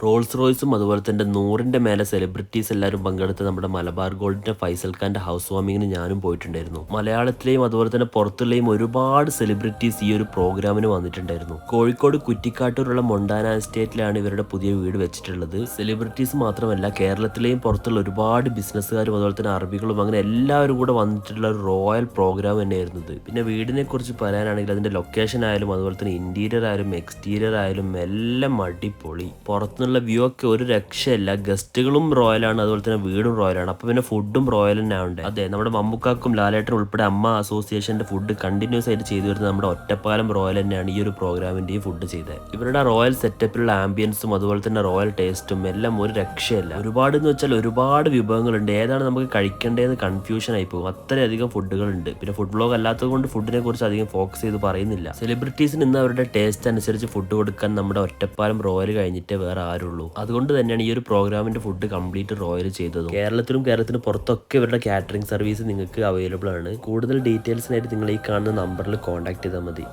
Rolls റോയ്സും അതുപോലെ തന്നെ നൂറിന്റെ മേലെ സെലിബ്രിറ്റീസ് എല്ലാവരും പങ്കെടുത്ത നമ്മുടെ മലബാർ ഗോൾഡിന്റെ ഫൈസൽ ഖാന്റെ ഹൗസ് വാമിങ്ങിന് ഞാനും പോയിട്ടുണ്ടായിരുന്നു. മലയാളത്തിലെയും അതുപോലെ തന്നെ പുറത്തുള്ളയും ഒരുപാട് സെലിബ്രിറ്റീസ് ഈ ഒരു പ്രോഗ്രാമിന് വന്നിട്ടുണ്ടായിരുന്നു. കോഴിക്കോട് കുറ്റിക്കാട്ടൂരുള്ള മൊണ്ടാന എസ്റ്റേറ്റിലാണ് ഇവരുടെ പുതിയ വീട് വെച്ചിട്ടുള്ളത്. സെലിബ്രിറ്റീസ് മാത്രമല്ല കേരളത്തിലെയും പുറത്തുള്ള ഒരുപാട് ബിസിനസ്സുകാരും അതുപോലെ തന്നെ അറബികളും അങ്ങനെ എല്ലാവരും കൂടെ വന്നിട്ടുള്ള ഒരു റോയൽ പ്രോഗ്രാം തന്നെയായിരുന്നു ഇത്. പിന്നെ വീടിനെ കുറിച്ച് പറയാനാണെങ്കിൽ അതിന്റെ ലൊക്കേഷൻ ആയാലും അതുപോലെ തന്നെ ഇന്റീരിയർ ആയാലും എക്സ്റ്റീരിയർ ആയാലും എല്ലാം അടിപൊളി. പുറത്തുനിന്നുള്ള വ്യൂ ഒക്കെ ഒരു രക്ഷയല്ല. ഗസ്റ്റുകളും റോയലാണ് അതുപോലെ തന്നെ വീടും റോയലാണ്. അപ്പൊ പിന്നെ ഫുഡും റോയൽ തന്നെ ഉണ്ട് അതെ നമ്മുടെ മമ്മുക്കാക്കും ലാലേട്ടനും ഉൾപ്പെടെ അമ്മ അസോസിയേഷന്റെ ഫുഡ് കണ്ടിന്യൂസ് ആയിട്ട് ചെയ്തു വരുന്നത് നമ്മുടെ ഒറ്റപ്പാലം റോയൽ തന്നെയാണ് ഈ ഒരു പ്രോഗ്രാമിന്റെ ഫുഡ് ചെയ്തത്. ഇവരുടെ റോയൽ സെറ്റപ്പിലുള്ള ആംബിയൻസും അതുപോലെ തന്നെ റോയൽ ടേസ്റ്റും എല്ലാം ഒരു രക്ഷയല്ല. ഒരുപാട് എന്ന് വെച്ചാൽ ഒരുപാട് വിഭവങ്ങളുണ്ട്. ഏതാണ് നമുക്ക് കഴിക്കേണ്ടതെന്ന് കൺഫ്യൂഷൻ ആയി പോകും. അത്രയധികം ഫുഡുകളുണ്ട്. പിന്നെ ഫുഡ് ബ്ലോഗ് അല്ലാത്തത് കൊണ്ട് ഫുഡിനെ കുറിച്ച് അധികം ഫോക്കസ് ചെയ്ത് പറയുന്നില്ല. സെലിബ്രിറ്റീസിന് ഇന്ന് അവരുടെ ടേസ്റ്റ് അനുസരിച്ച് ഫുഡ് കൊടുക്കാൻ നമ്മുടെ ഒറ്റപ്പാലം റോയൽ കഴിഞ്ഞിട്ട് വേറെ ആരുള്ളൂ അതുകൊണ്ട് തന്നെയാണ് ഈ ഒരു പ്രോഗ്രാമിന്റെ ഫുഡ് കംപ്ലീറ്റ് റോയൽ ചെയ്തത്. കേരളത്തിലും കേരളത്തിന് പുറത്തൊക്കെ ഇവരുടെ കാറ്ററിംഗ് സർവീസ് നിങ്ങൾക്ക് അവൈലബിൾ ആണ്. കൂടുതൽ ഡീറ്റെയിൽസിനായിട്ട് നിങ്ങൾ ഈ കാണുന്ന നമ്പറിൽ കോൺടാക്ട് ചെയ്താൽ മതി.